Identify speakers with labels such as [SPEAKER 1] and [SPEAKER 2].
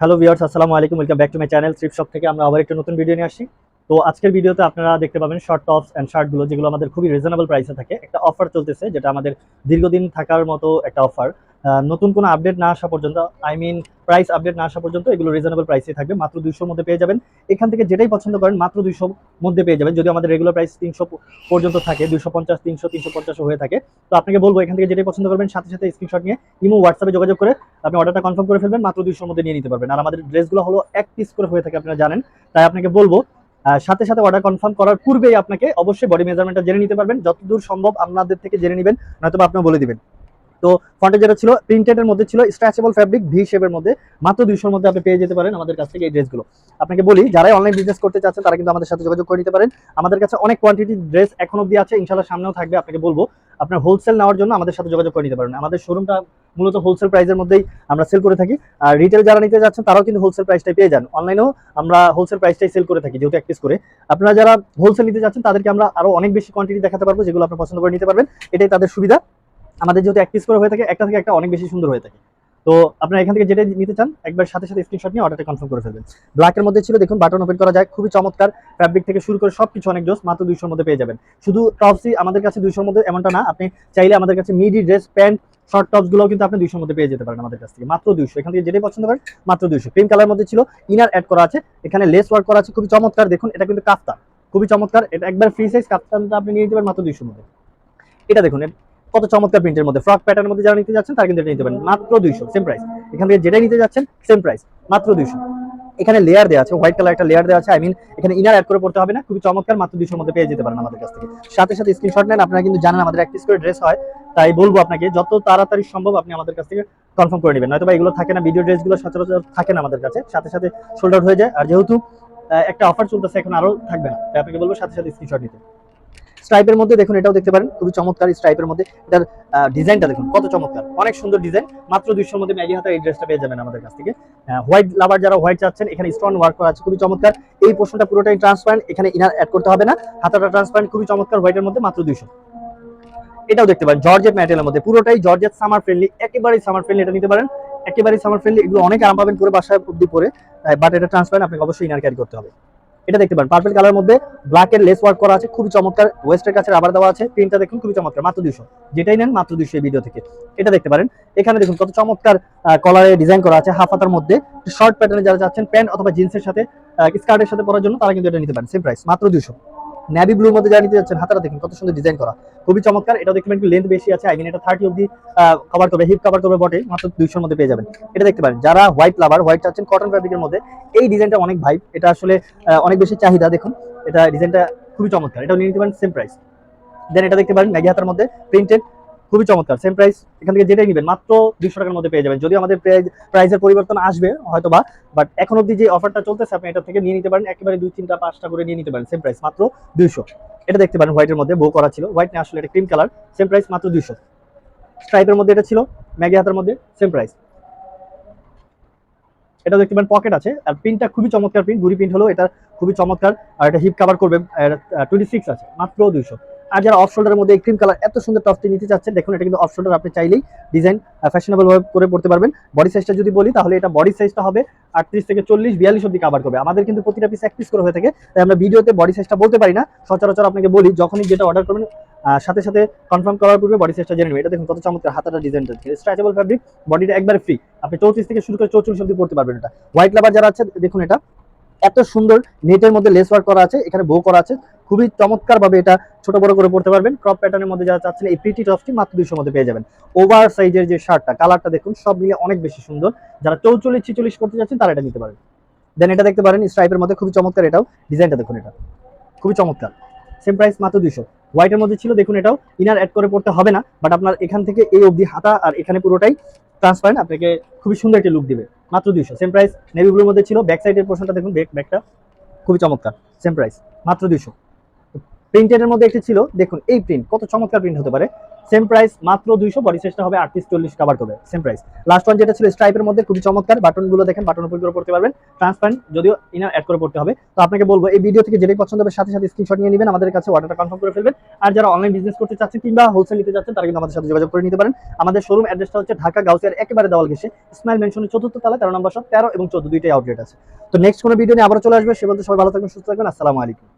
[SPEAKER 1] Hello viewers আসসালামু আলাইকুম welcome back to my channel trip shop থেকে আমরা আবার একটা নতুন ভিডিও নিয়ে আসি। তো আজকের ভিডিওতে আপনারা দেখতে পাবেন শর্ট টপস অ্যান্ড শার্টগুলো যেগুলো আমাদের খুবই রিজনেবল প্রাইসে থাকে। একটা অফার চলতেছে, যেটা আমাদের দীর্ঘদিন থাকার মতো একটা অফার নতুন কোনো আপডেট না আসা পর্যন্ত আই মিন প্রাইস আপডেট না আসা পর্যন্ত এগুলো রিজনেবল প্রাইসে থাকবে। মাত্র দুইশোর মধ্যে পেয়ে যাবেন। এখান থেকে যেটাই পছন্দ করেন, মাত্র দুইশোর মধ্যে পেয়ে যাবেন। যদি আমাদের রেগুলার প্রাইস তিনশো পর্যন্ত থাকে দুশো পঞ্চাশ তিনশো তিনশো পঞ্চাশ হয়ে থাকে। তো আপনাকে বলব, এখান থেকে যেটাই পছন্দ করবেন, সাথে সাথে স্ক্রিনশট নিয়ে ইমো হোয়াটসঅ্যাপে যোগাযোগ করে আপনি অর্ডারটা কনফার্ম করে ফেলবেন, মাত্র দুইশোর মধ্যে নিয়ে নিতে পারবেন। আর আমাদের ড্রেসগুলো হলো এক পিস করে হয়ে থাকে, আপনারা জানেন। তাই আপনাকে বলব সাথে সাথে অর্ডার কনফার্ম করার পূর্বেই আপনাকে অবশ্যই বডি মেজারমেন্টটা জেনে নিতে পারবেন। যতদূর সম্ভব আপনাদের থেকে জেনে নেবেন নয়তো আপনি বলে দিবেন। তো ফন্টে যেটা ছিল প্রিন্টেড এর মধ্যে ছিল স্ট্রেচেবল ফ্যাব্রিক ভি শেপের মধ্যে। মাত্র দুইশোর মধ্যে আপনি পেয়ে যেতে পারেন আমাদের কাছ থেকে এই ড্রেসগুলো আপনাকে বলি, যারাই অনলাইন বিজনেস করতে চাচ্ছেন, তারা কিন্তু আমাদের সাথে যোগাযোগ করে নিতে পারেন। আমাদের কাছে অনেক কোয়ান্টিটি ড্রেস এখন অব্দি আছে ইনশাল্লাহ সামনেও থাকবে, আপনাকে বলব। আপনার হোলসেল নেওয়ার জন্য আমাদের সাথে যোগাযোগ করে নিতে পারেন। আমাদের শোরুমটা মূলত হোলসেল প্রাইসের মধ্যেই আমরা সেল করে থাকি। আর রিটেল যারা নিতে যাচ্ছেন, তারাও কিন্তু হোলসেল প্রাইসটাই পেয়ে যান। অনলাইনেও আমরা হোলসেল প্রাইসটাই সেল করে থাকি, যেহেতু এক পিস করে। আপনারা যারা হোলসেল নিতে যাচ্ছেন, তাদেরকে আমরা আরও অনেক বেশি কোয়ান্টিটি দেখাতে পারব, যেগুলো আপনার পছন্দ করে নিতে পারবেন। এটাই তাদের সুবিধা। আমাদের যেহেতু এক পিস করে হয়ে থাকে, একটা থেকে একটা অনেক বেশি সুন্দর হয়ে থাকে। তো আপনারা এখান থেকে যেটা নিতে চান, একবার সাথে সাথে স্ক্রিনশট নিয়ে অর্ডারটা কনফার্ম করে ফেলবেন। ব্ল্যাকের মধ্যে ছিল, দেখুন বাটন ওপেন করা যায়, খুবই চমৎকার। ফ্যাব্রিক থেকে শুরু করে সবকিছু অনেক জোস, মাত্র দুইশোর মধ্যে পেয়ে যাবেন। শুধু টপসই আমাদের কাছে দুইশোর মধ্যে এমনটা না, আপনি চাইলে আমাদের কাছে মিডি ড্রেস প্যান্ট শর্ট টপসগুলো কিন্তু আপনি দুইশোর মধ্যে পেয়ে যেতে পারেন আমাদের কাছ থেকে। মাত্র দুইশো। এখান থেকে যেটাই পছন্দ করেন, মাত্র দুইশো। ক্রিম কালার মধ্যে ছিল ইনার অ্যাড করা আছে, এখানে লেস ওয়ার্ক করা আছে, খুবই চমৎকার। দেখুন, এটা কিন্তু কাফতা খুবই চমৎকার। এটা একবার ফ্রি সাইজ কাফতানটা আপনি নিয়ে নিতে পারেন, মাত্র দুইশোর মধ্যে। এটা দেখুন কত চমৎকার প্রিন্টের মধ্যে। ফ্রক প্যাটার্নের মধ্যে যারা নিতে যাচ্ছেন, তারা কিন্তু এটা নিতে পারেন। মাত্র দুইশো সেম প্রাইস এখান থেকে যেটাই নিতে যাচ্ছেন সেম প্রাইস মাত্র দুইশো। এখানে লেয়ার দেওয়া আছে হোয়াইট কালার একটা লেয়ার দেওয়া আছে। আই মিন এখানে ইনার অ্যাড করে পড়তে হবে না। খুবই চমৎকার, মাত্র দুইশোর মধ্যে পেয়ে যেতে পারেন আমাদের কাছ থেকে। সাথে সাথে স্ক্রিনশট নেন। আপনারা কিন্তু জানেন আমাদের এক পিস করে ড্রেস হয়। তাই বলব আপনাকে, যত তাড়াতাড়ি সম্ভব আপনি আমাদের কাছ থেকে কনফার্ম করে নেবেন। নয়তো বা এগুলো থাকে না ভিডিও ড্রেসগুলো সচরাচর থাকে না আমাদের কাছে। সাথে সাথে সোল্ড আউট হয়ে যায়। আর যেহেতু একটা অফার চলতেছে, এখন আরও থাকবে না। তাই আপনাকে বলব সাথে সাথে স্ক্রিনশট নিতে। স্ট্রাইপের মধ্যে দেখুন, এটাও দেখতে পারেন, খুবই চমৎকার স্ট্রাইপের মধ্যে। এটার ডিজাইনটা দেখুন, কত চমৎকার। অনেক সুন্দর ডিজাইন মাত্র দুইশোর মধ্যে ম্যাগি হাতে এই ড্রেসটা পেয়ে যাবেন আমাদের কাছ থেকে। হোয়াইট লাভার যারা হোয়াইট চাচ্ছেন, এখানে স্টোন ওয়ার্ক করা আছে, খুবই চমৎকার। এই পোর্শনটা পুরোটাই ট্রান্সপারেন্ট এখানে ইনার অ্যাড করতে হবে না। হাতাটা ট্রান্সপারেন্ট খুবই চমৎকার হোয়াইটের মধ্যে মাত্র দুইশো। এটাও দেখতে পারেন জর্জেট ম্যাটেরিয়ালের মধ্যে, পুরোটাই জর্জেট সামার ফ্রেন্ডলি একেবারেই সামার ফ্রেন্ডলি এটা নিতে পারেন। একেবারেই সামার ফ্রেন্ডলি এগুলো অনেক আরাম পাবেন পুরো বাসায় অব্দি পরে বাট এটা ট্রান্সপারেন্ট আপনাকে অবশ্যই ইনার ক্যারি করতে হবে। এটা দেখতে পারেন। পার্পল কালার মধ্যে ব্ল্যাক এর লেস ওয়ার্ক করা আছে, খুবই চমৎকার। ওয়েস্টের কাছে রাবার দেওয়া আছে প্রিন্টটা দেখুন, খুবই চমৎকার। মাত্র দুশো যেটাই নেন, মাত্র দুশো এই ভিডিও থেকে। এটা দেখতে পারেন। এখানে দেখুন কত চমৎকার কলারে ডিজাইন করা আছে হাফ হাতার মধ্যে। শর্ট প্যাটার্নে যারা যাচ্ছেন প্যান্ট অথবা জিন্সের সাথে স্কার্টের সাথে পরার জন্য তারা কিন্তু এটা নিতে পারেন। সেম প্রাইস মাত্র দুশো ন্যাভি ব্লুর মধ্যে যারা নিতে যাচ্ছেন, হাতাটা দেখুন, কত সুন্দর ডিজাইন করা। খুবই চমৎকার এটা দেখবেন একটু লেন্থ বেশি আছে আই মিন এটা থার্টি অব্দি কভার করবে হিপ কভার করবে বটে, মাত্র দুইশোর মধ্যে পেয়ে যাবেন। এটা দেখতে পারেন, যারা হোয়াইট লাভার হোয়াইট চাচ্ছেন কটন ফ্যাব্রিকের মধ্যে, এই ডিজাইনটা অনেক ভাই এটা আসলে অনেক বেশি চাহিদা, দেখুন। এটা ডিজাইনটা খুবই চমৎকার, এটাও নিয়ে নিতে পারেন সেম প্রাইস দেন এটা দেখতে পারেন ম্যাগি হাতার মধ্যে প্রিন্টেড খুবই চমৎকার। সেম প্রাইস এখান থেকে যেটাই নেবেন, মাত্র দুশো টাকার মধ্যে পেয়ে যাবেন। যদি আমাদের প্রাইসের পরিবর্তন আসবে হয়তো বা বাট এখন অব্দি যে অফারটা চলতেছে, আপনি এটা থেকে নিয়ে নিতে পারেন। একেবারে দুই, তিনটা, পাঁচটা করে নিয়ে নিতে পারেন। সেম প্রাইস মাত্র দুইশো। এটা দেখতে পারেন হোয়াইটের মধ্যে বো করা ছিল। হোয়াইট না আসলে এটা ক্রিম কালার সেম প্রাইস মাত্র দুইশো। স্ট্রাইপের মধ্যে এটা ছিল ম্যাগি হাতের মধ্যে সেম প্রাইস এটা দেখতে পারেন পকেট আছে। আর প্রিন্টটা খুবই চমৎকার প্রিন্ট গুড়ি প্রিন্ট হলো এটা খুবই চমৎকার। আর এটা হিপ কভার করবে টোয়েন্টি সিক্স আছে, মাত্র দুইশো। আর যারা অফ শোল্ডারের মধ্যে ক্রিম কালার এত সুন্দর টপটি নিতে চাচ্ছেন, দেখুন, এটা কিন্তু অফ শোল্ডার আপনি চাইলেই ডিজাইন ফ্যাশনেবল ভাবে করে পড়তে পারবেন। বডি সাইজটা যদি বলি, তাহলে এটা বডি সাইজটা হবে আটত্রিশ থেকে চল্লিশ, বিয়াল্লিশ অব্দি কাভার করবে। আমাদের কিন্তু প্রতিটা পিস এক পিস করে হয়ে থাকে, তাই আমরা ভিডিওতে বডি সাইজটা বলতে পারি না, সচরাচর আপনাকে বলি, যখনই যেটা অর্ডার করবেন সাথে সাথে কনফার্ম করার পূর্বে বডি সাইজটা জেনে নেবেন। এটা দেখুন, কত চমৎকার হাতাটা ডিজাইনটা স্ট্রেচেবল ফ্যাব্রিক বডিটা একবারে ফ্রি আপনি চৌত্রিশ থেকে শুরু করে চৌচল্লিশ অব্দি পড়তে পারবেন এটা। হোয়াইট লাভার যারা আছে, দেখুন এটা, এত সুন্দর নেটের মধ্যে লেস ওয়ার্ক করা আছে, এখানে বো করা আছে। খুবই চমৎকার ভাবে এটা ছোট বড় করে পড়তে পারবেন। ক্রপ প্যাটার্নের মধ্যে যারা চাচ্ছেন, এই প্রিটি টপটি মাত্র দুইশোর মধ্যে পেয়ে যাবেন। ওভার সাইজের যে শার্টটা কালারটা দেখুন, সব মিলে অনেক বেশি সুন্দর। যারা চৌচল্লিশ, ছিচল্লিশ করতে যাচ্ছেন তারা এটা নিতে পারেন। দেন এটা দেখতে পারেন স্ট্রাইপের মধ্যে খুবই চমৎকার এটাও। ডিজাইনটা দেখুন এটা। খুবই চমৎকার। সেম প্রাইস মাত্র দুইশো। হোয়াইটের মধ্যে ছিল, দেখুন এটাও। ইনার অ্যাড করে পড়তে হবে না বাট আপনার এখান থেকে এই অবধি হাতা আর এখানে পুরোটাই ট্রান্সপারেন্ট আপনাকে খুবই সুন্দর একটা লুক দিবে। মাত্র দুইশো। সেম প্রাইস নেভি ব্লুর মধ্যে ছিল ব্যাক সাইডের পোর্শনটা দেখুন ব্যাক ব্যাকটা খুবই চমৎকার। সেম প্রাইস মাত্র দুইশো। প্রিন্টের মধ্যে একটি ছিল, দেখুন, এই প্রিন্ট কত চমৎকার প্রিন্ট হতে পারে। সেম প্রাইস মাত্র দুইশো বডি সাইজটা হবে আটত্রিশ, চল্লিশ কাভার করবে সেম প্রাইস লাস্ট ওয়ান যেটা ছিল স্ট্রাইপের মধ্যে খুবই চমৎকার বাটনগুলো দেখেন বাটন উপর করে পড়তে পারবেন ট্রান্সপারেন্ট যদিও ইনার অ্যাড করে পড়তে হবে। তো আপনাকে বলব, এই ভিডিও থেকে যেটাই পছন্দ হবে, সাথে সাথে স্ক্রিনশট নিয়ে নেবেন, আমাদের কাছে অর্ডারটা কনফার্ম করে ফেলবেন। আর যারা অনলাইন বিজনেস করতে চাচ্ছেন কিংবা হোলসেল নিতে চাচ্ছেন, তারা কিন্তু আমাদের সাথে যোগাযোগ করে নিতে পারেন। আমাদের শোরুম অ্যাড্রেসটা হচ্ছে ঢাকা, গাউসিয়ার, একেবারে দেওয়াল ঘেসে স্মাইল মেনশনের চতুর্থ তালা তেরো নম্বর সব তেরো এবং চোদ্দ, দুইটাই আউটলেট আছে। তো নেক্সট কোনো ভিডিও নিয়ে আবার চলে আসবে, সে বলতে সবাই ভালো থাকবেন, সুস্থ থাকবেন, আসসালামু আলাইকুম।